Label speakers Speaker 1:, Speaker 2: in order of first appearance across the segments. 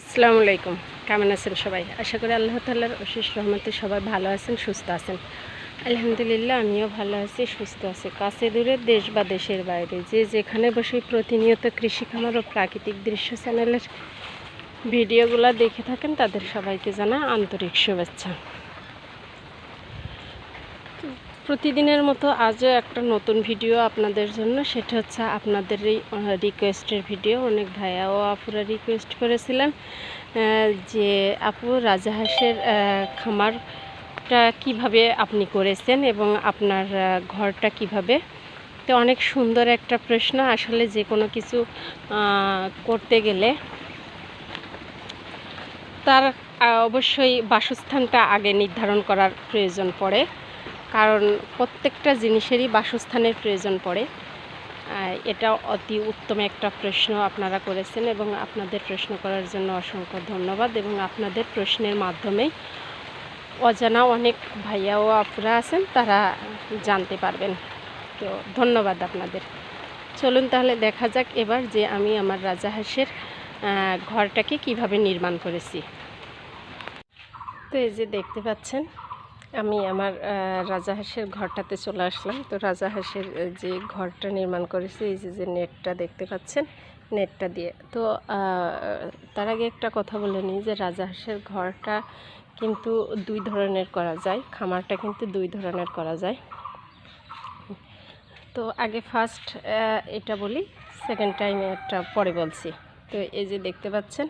Speaker 1: আসসালামু আলাইকুম। কেমন আছেন সবাই? আশা করি আল্লাহ তাল্লার অশেষ রহমতে সবাই ভালো আছেন, সুস্থ আছেন। আলহামদুলিল্লাহ, আমিও ভালো আছি, সুস্থ আছি। কাছে দূরে দেশ বা দেশের বাইরে যে যেখানে বসে প্রতিনিয়ত কৃষি খামার ও প্রাকৃতিক দৃশ্য চ্যানেলের ভিডিওগুলো দেখে থাকেন, তাদের সবাইকে জানা আন্তরিক শুভেচ্ছা। প্রতিদিনের মতো আজও একটা নতুন ভিডিও আপনাদের জন্য। সেটা হচ্ছে আপনাদের রিকোয়েস্টের ভিডিও। অনেক ভাইয়া ও আপুরা রিকোয়েস্ট করেছিলেন যে আপু রাজাহাঁসের খামারটা কীভাবে আপনি করেছেন এবং আপনার ঘরটা কীভাবে? তো অনেক সুন্দর একটা প্রশ্ন। আসলে যে কোনো কিছু করতে গেলে তার অবশ্যই বাসস্থানটা আগে নির্ধারণ করার প্রয়োজন পড়ে। কারণ প্রত্যেকটা জিনিসেরই বাসস্থানের প্রয়োজন পড়ে। এটা অতি উত্তম একটা প্রশ্ন আপনারা করেছেন এবং আপনাদের প্রশ্ন করার জন্য অসংখ্য ধন্যবাদ এবং আপনাদের প্রশ্নের মাধ্যমেই অজানা অনেক ভাইয়া ও আপুরা আছেন তারা জানতে পারবেন। তো ধন্যবাদ আপনাদের। চলুন তাহলে দেখা যাক এবার যে আমি আমার রাজাহাঁসের আহ, ঘরটাকে কীভাবে নির্মাণ করেছি। তো এই যে দেখতে পাচ্ছেন আমি আমার রাজা হাঁসের ঘরটাতে চলে আসলাম। তো রাজা হাঁসের যে ঘরটা নির্মাণ করেছি, এই যে যে নেটটা দেখতে পাচ্ছেন, নেটটা দিয়ে। তো তার আগে একটা কথা বলে নিই যে রাজা হাঁসের ঘরটা কিন্তু দুই ধরনের করা যায়, খামারটা কিন্তু দুই ধরনের করা যায়। তো আগে ফার্স্ট এটা বলি সেকেন্ড টাইম একটা, পরে বলছি। তো এই যে দেখতে পাচ্ছেন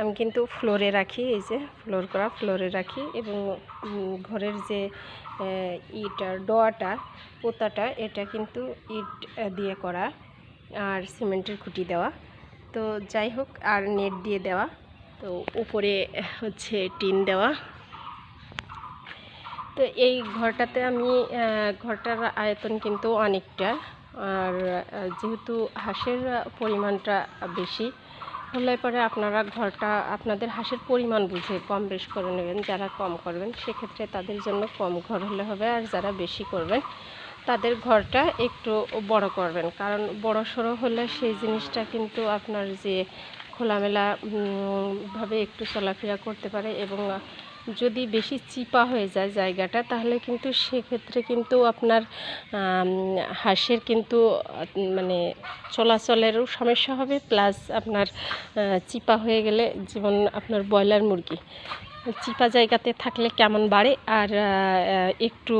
Speaker 1: আমি কিন্তু ফ্লোরে রাখি, এই যে ফ্লোর করা ফ্লোরে রাখি এবং ঘরের যে ইটা, ডোয়াটা, পোতাটা, এটা কিন্তু ইট দিয়ে করা আর সিমেন্টের খুঁটি দেওয়া। তো যাই হোক, আর নেট দিয়ে দেওয়া। তো উপরে হচ্ছে টিন দেওয়া। তো এই ঘরটাতে আমি ঘরটার আয়তন কিন্তু অনেকটা। আর যেহেতু হাঁসের পরিমাণটা বেশি হলে পরে আপনারা ঘরটা আপনাদের হাঁসের পরিমাণ বুঝে কম বেশ করে নেবেন, যারা কম করবেন। সেক্ষেত্রে তাদের জন্য কম ঘর হলে হবে, আর যারা বেশি করবেন, তাদের ঘরটা একটু বড় করবেন। কারণ বড় সড়ো হলে সেই জিনিসটা কিন্তু আপনার যে খোলামেলা ভাবে একটু চলাফেরা করতে পারে এবং যদি বেশি চিপা হয়ে যায় জায়গাটা, তাহলে কিন্তু সেক্ষেত্রে কিন্তু আপনার হাঁসের কিন্তু মানে চলাচলেরও সমস্যা হবে, প্লাস আপনার চিপা হয়ে গেলে যেমন আপনার ব্রয়লার মুরগি, চিপা জায়গাতে থাকলে কেমন বাড়ে? আর একটু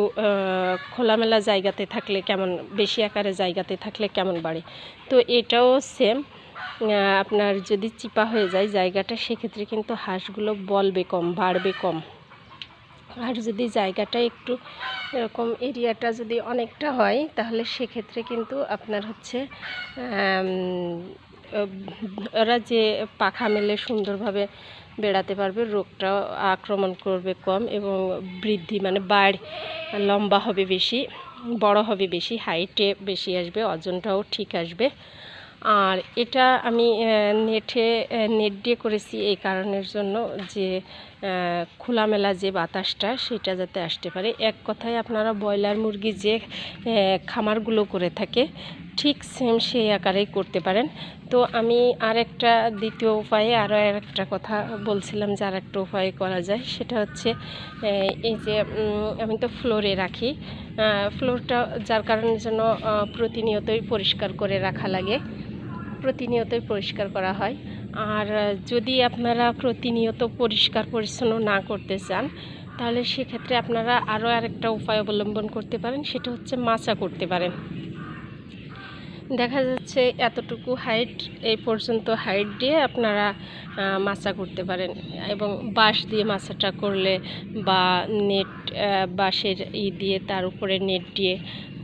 Speaker 1: খোলামেলা জায়গাতে থাকলে কেমন, বেশি আকারে জায়গাতে থাকলে কেমন বাড়ে? তো এটাও সেম আপনার যদি চিপা হয়ে যায় জায়গাটা, সেক্ষেত্রে কিন্তু হাঁসগুলো বলবে কম, বাড়বে কম। আর যদি জায়গাটা একটু, এরকম এরিয়াটা যদি অনেকটা হয়, তাহলে সেক্ষেত্রে কিন্তু আপনার হচ্ছে ওরা যে পাখা মেলে সুন্দরভাবে বেড়াতে পারবে রোগটাও আক্রমণ করবে কম এবং বৃদ্ধি মানে বাড়, লম্বা হবে বেশি, বড় হবে বেশি হাইটে বেশি আসবে, ওজনটাও ঠিক আসবে। আর এটা আমি নেটে নেট দিয়ে করেছি এই কারণের জন্য যে খোলামেলা যে বাতাসটা সেটা যাতে আসতে পারে। এক কথায় আপনারা ব্রয়লার মুরগি যে খামারগুলো করে থাকে ঠিক সেম সেই আকারেই করতে পারেন। তো আমি আর একটা দ্বিতীয় উপায়ে আরও আর একটা কথা বলছিলাম যে আর একটা উপায়ে করা যায়। সেটা হচ্ছে এই যে আমি তো ফ্লোরে রাখি। ফ্লোরটা যার কারণে আহ, প্রতিনিয়তই পরিষ্কার করে রাখা লাগে। প্রতিনিয়তই পরিষ্কার করা হয়। আর যদি আপনারা প্রতিনিয়ত পরিষ্কার পরিচ্ছন্ন না করতে চান, তাহলে সেক্ষেত্রে আপনারা আরও আরেকটা উপায় অবলম্বন করতে পারেন, সেটা হচ্ছে মাচা করতে পারেন। দেখা যাচ্ছে এতটুকু হাইট, এই পর্যন্ত হাইট দিয়ে আপনারা মাচা করতে পারেন এবং বাঁশ দিয়ে মাচাটা করলে বা নেট বাঁশের ই দিয়ে তার উপরে নেট দিয়ে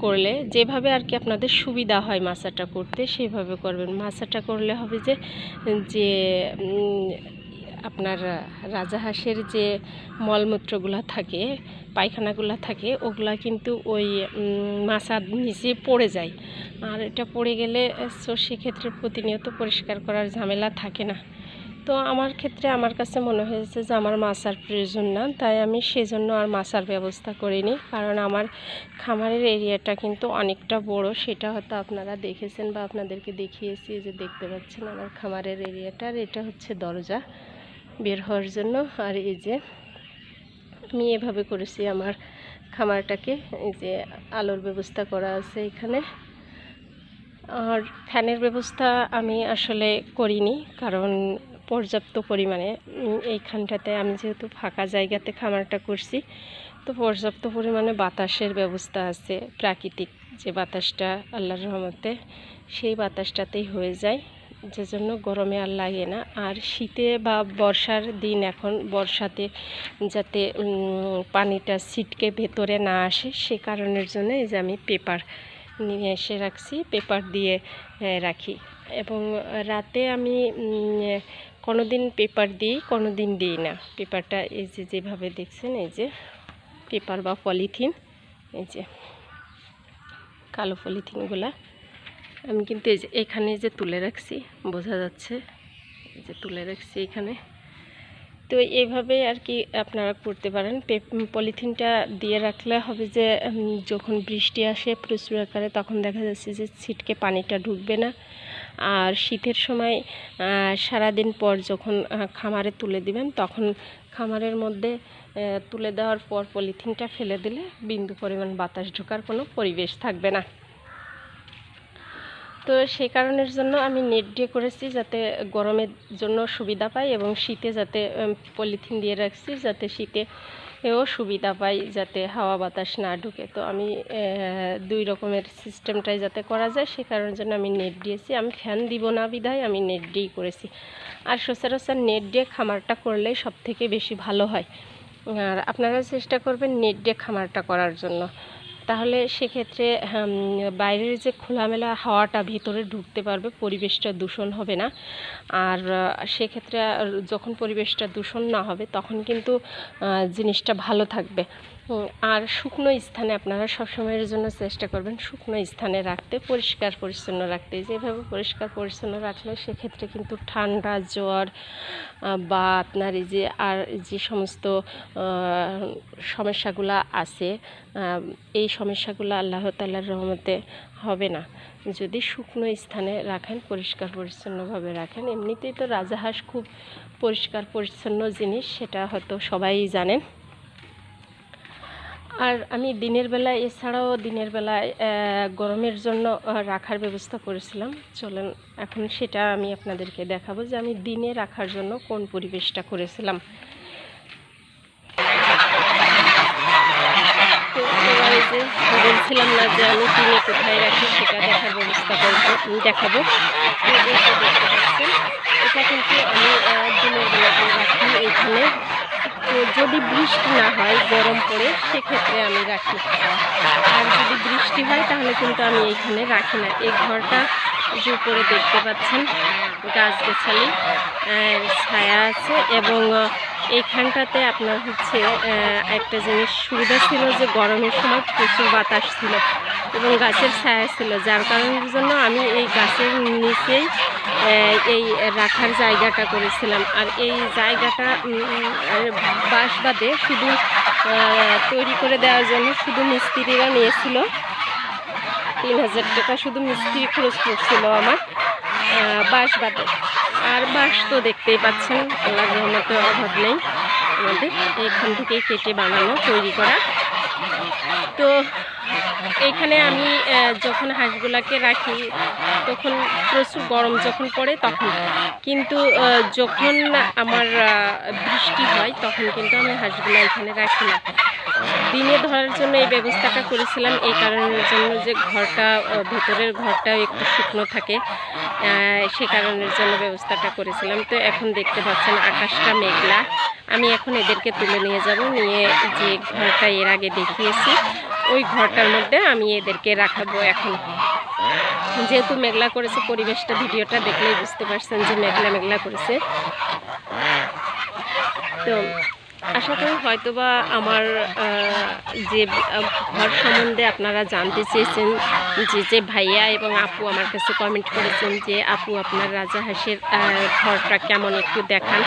Speaker 1: করলে যেভাবে আর কি আপনাদের সুবিধা হয় মাচাটা করতে সেইভাবে করবেন। মাচাটা করলে হবে যে যে আপনার রাজাহাঁসের যে মলমূত্রগুলো থাকে, পায়খানাগুলো থাকে, ওগুলা কিন্তু ওই মাচার নিচে পড়ে যায়। আর এটা পড়ে গেলে, সো সেক্ষেত্রে প্রতিনিয়ত পরিষ্কার করার ঝামেলা থাকে না। তো আমার ক্ষেত্রে আমার কাছে মনে হয়েছে যে আমার মাছার প্রয়োজন না, তাই আমি সেজন্য আর মাছার ব্যবস্থা করিনি। কারণ আমার খামারের এরিয়াটা কিন্তু অনেকটা বড়, সেটা হয়তো আপনারা দেখেছেন বা আপনাদেরকে দেখিয়েছি যে দেখতে পাচ্ছেন আমার খামারের এরিয়াটা আর এটা হচ্ছে দরজা বের হওয়ার জন্য। আর এই যে আমি এভাবে করেছি আমার খামারটাকে, এই যে আলোর ব্যবস্থা করা আছে এখানে। আর ফ্যানের ব্যবস্থা আমি আসলে করিনি, কারণ পর্যাপ্ত পরিমাণে এইখানটাতে আমি যেহেতু ফাঁকা জায়গাতে খামারটা করছি, তো পর্যাপ্ত পরিমাণে বাতাসের ব্যবস্থা আছে প্রাকৃতিক যে বাতাসটা আল্লাহর রহমতে, সেই বাতাসটাতেই হয়ে যায়। যে জন্য গরমে আর লাগে না। আর শীতে বা বর্ষার দিন এখন বর্ষাতে যাতে পানিটা ছিটকে ভেতরে না আসে, সে কারণের জন্য এই যে আমি পেপার নিয়ে এসে রাখছি, পেপার দিয়ে রাখি। এবং রাতে আমি কোনো দিন পেপার দিই কোনো দিন দিই না। পেপারটা এই যে যেভাবে দেখছেন, এই যে পেপার বা পলিথিন, এই যে কালো পলিথিনগুলা। আমি কিন্তু এই যে এখানে যে তুলে রাখছি, বোঝা যাচ্ছে, এই যে তুলে রাখছি এখানে। তো এইভাবে আর কি আপনারা করতে পারেন। পলিথিনটা দিয়ে রাখলে হবে যে যখন বৃষ্টি আসে প্রচুর আকারে, তখন দেখা যাচ্ছে যে ছিটকে পানিটা ঢুকবে না। আর শীতের সময় সারাদিন পর যখন খামারে তুলে দিবেন, তখন খামারের মধ্যে তুলে দেওয়ার পর পলিথিনটা ফেলে দিলে বিন্দু পরিমাণ বাতাস ঢোকার কোনো পরিবেশ থাকবে না। তো সেই কারণের জন্য আমি নেট দিয়ে করেছি যাতে গরমের জন্য সুবিধা পাই এবং শীতে যাতে পলিথিন দিয়ে রাখছি, যাতে শীতে এও সুবিধা পাই যাতে হাওয়া বাতাস না ঢুকে। তো আমি দুই রকমের সিস্টেমটাই যাতে করা যায়, সে কারণের জন্য আমি নেট দিয়েছি। আমি ফ্যান দিব না বিধায় আমি নেট দিয়েই করেছি। আর সচরাচর নেট দিয়ে খামারটা করলে সব থেকে বেশি ভালো হয়। আর আপনারা চেষ্টা করবেন নেট দিয়ে খামারটা করার জন্য। তাহলে সেক্ষেত্রে হুম, বাইরের যে খোলামেলা হাওয়াটা ভিতরে ঢুকতে পারবে পরিবেশটা দূষণ হবে না। আর সেক্ষেত্রে যখন পরিবেশটা দূষণ না হবে তখন কিন্তু জিনিসটা ভালো থাকবে। আর শুকনো স্থানে আপনারা সবসময়ের জন্য চেষ্টা করবেন শুকনো স্থানে রাখতে, পরিষ্কার পরিচ্ছন্ন রাখতে। যেভাবে পরিষ্কার পরিচ্ছন্ন রাখলে সেক্ষেত্রে কিন্তু ঠান্ডা, জ্বর বা আপনার এই যে আর যে সমস্ত সমস্যাগুলো আছে এই সমস্যাগুলো আল্লাহ তাল্লার রহমতে হবে না। যদি শুকনো স্থানে রাখেন, পরিষ্কার পরিচ্ছন্নভাবে রাখেন, এমনিতেই তো রাজাহাঁস খুব পরিষ্কার পরিচ্ছন্ন জিনিস, সেটা হয়তো সবাই জানেন। আর আমি দিনের বেলায়, এছাড়াও দিনের বেলায় গরমের জন্য রাখার ব্যবস্থা করেছিলাম। চলেন, এখন সেটা আমি আপনাদেরকে দেখাবো যে আমি দিনে রাখার জন্য কোন পরিবেশটা করেছিলাম। বলছিলাম না যে আমি দিনে কোথায় রাখি, সেটা দেখার ব্যবস্থা করব দেখাবো। এটা কিন্তু আমি দিনের বেলাতে রাখি এইখানে। যদি বৃষ্টি না হয়, গরম পড়ে, সেক্ষেত্রে আমি রাখি। আর যদি বৃষ্টি হয়, তাহলে কিন্তু আমি এইখানে রাখি না। এই ঘরটা যে উপরে দেখতে পাচ্ছেন, গাছ গাছালি ছায়া আছে এবং এইখানটাতে আপনার হচ্ছে একটা জিনিস সুবিধা ছিল যে গরমের সময় প্রচুর বাতাস ছিল। এবং গাছের ছায়া ছিল, যার কারণের জন্য আমি এই গাছের নিচেই এই রাখার জায়গাটা করেছিলাম। আর এই জায়গাটা বাঁশ বাদে শুধু তৈরি করে দেওয়ার জন্য শুধু মিস্ত্রিরা নিয়েছিল। তিন হাজার টাকা শুধু মিস্ত্রি খরচ পড়ছিল আমার বাঁশ বাদে আর বাঁশ তো দেখতেই পাচ্ছেন আল্লাহ রহমতের অভাব নেই আমাদের। এখান থেকেই কেটে বানানো, তৈরি করা। তো এইখানে আমি যখন হাঁসগুলাকে রাখি, তখন প্রচুর গরম যখন পড়ে তখন। কিন্তু যখন আমার বৃষ্টি হয়, তখন কিন্তু আমি হাঁসগুলো এখানে রাখি না। দিনে ধরার জন্য এই ব্যবস্থাটা করেছিলাম, এই কারণের জন্য যে ঘরটা ভেতরের ঘরটাও একটু শুকনো থাকে সে কারণের জন্য ব্যবস্থাটা করেছিলাম। তো এখন দেখতে পাচ্ছেন আকাশটা মেঘলা। আমি এখন এদেরকে তুলে নিয়ে যাব, নিয়ে যে ঘরটা এর আগে দেখিয়েছি ওই ঘরটার মধ্যে আমি এদেরকে রাখাবো এখন। যেহেতু মেঘলা করেছে, পরিবেশটা, ভিডিওটা দেখলেই বুঝতে পারছেন যে মেঘলা মেঘলা করেছে। তো আশা করি হয়তোবা আমার যে ঘর সম্বন্ধে আপনারা জানতে চেয়েছেন যে যে ভাইয়া এবং আপু আমার কাছে কমেন্ট করেছেন যে, আপু আপনার রাজা হাঁসের ঘরটা কেমন একটু দেখান।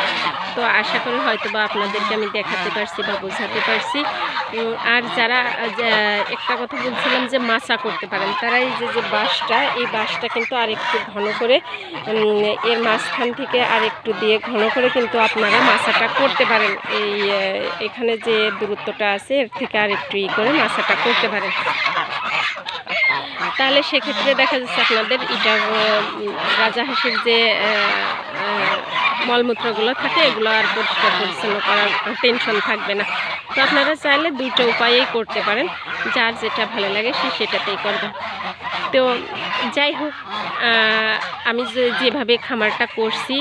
Speaker 1: তো আশা করি হয়তো বা আপনাদেরকে আমি দেখাতে পারছি বা বোঝাতে পারছি। আর যারা একটা কথা বলছিলাম যে মাছা করতে পারেন, তারা এই যে যে বাঁশটা, এই বাঁশটা কিন্তু আর একটু ঘন করে এর মাঝখান থেকে আর একটু দিয়ে ঘন করে কিন্তু আপনারা মাছাটা করতে পারেন। এই এখানে যে দূরত্বটা আছে, এর থেকে আর একটু ই করে মাছাটা করতে পারেন। তাহলে সেক্ষেত্রে দেখা যাচ্ছে আপনাদের এটা রাজা হাঁসের যে মলমূত্রগুলো থাকে, এগুলো আর পরিষ্কার পরিচ্ছন্ন করার টেনশন থাকবে না। তো আপনারা চাইলে দুটো উপায়েই করতে পারেন। যার যেটা ভালো লাগে সে সেটাতেই করবেন তো যাই হোক আমি যেভাবে খামারটা করছি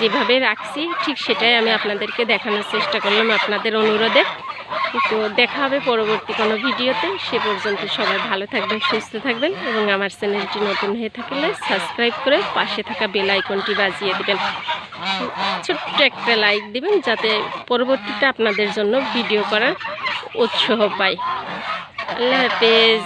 Speaker 1: যেভাবে রাখছি, ঠিক সেটাই আমি আপনাদেরকে দেখানোর চেষ্টা করলাম আপনাদের অনুরোধে। তো দেখা হবে পরবর্তী কোনো ভিডিওতে। সে পর্যন্ত সবাই ভালো থাকবেন, সুস্থ থাকবেন এবং আমার চ্যানেলটি নতুন হয়ে থাকলে সাবস্ক্রাইব করে পাশে থাকা বেল আইকনটি বাজিয়ে দেবেন। ছোট্ট একটা লাইক দিবেন যাতে পরবর্তীতে আপনাদের জন্য ভিডিও করার উৎসাহ পায় আল্লাহ হাফেজ।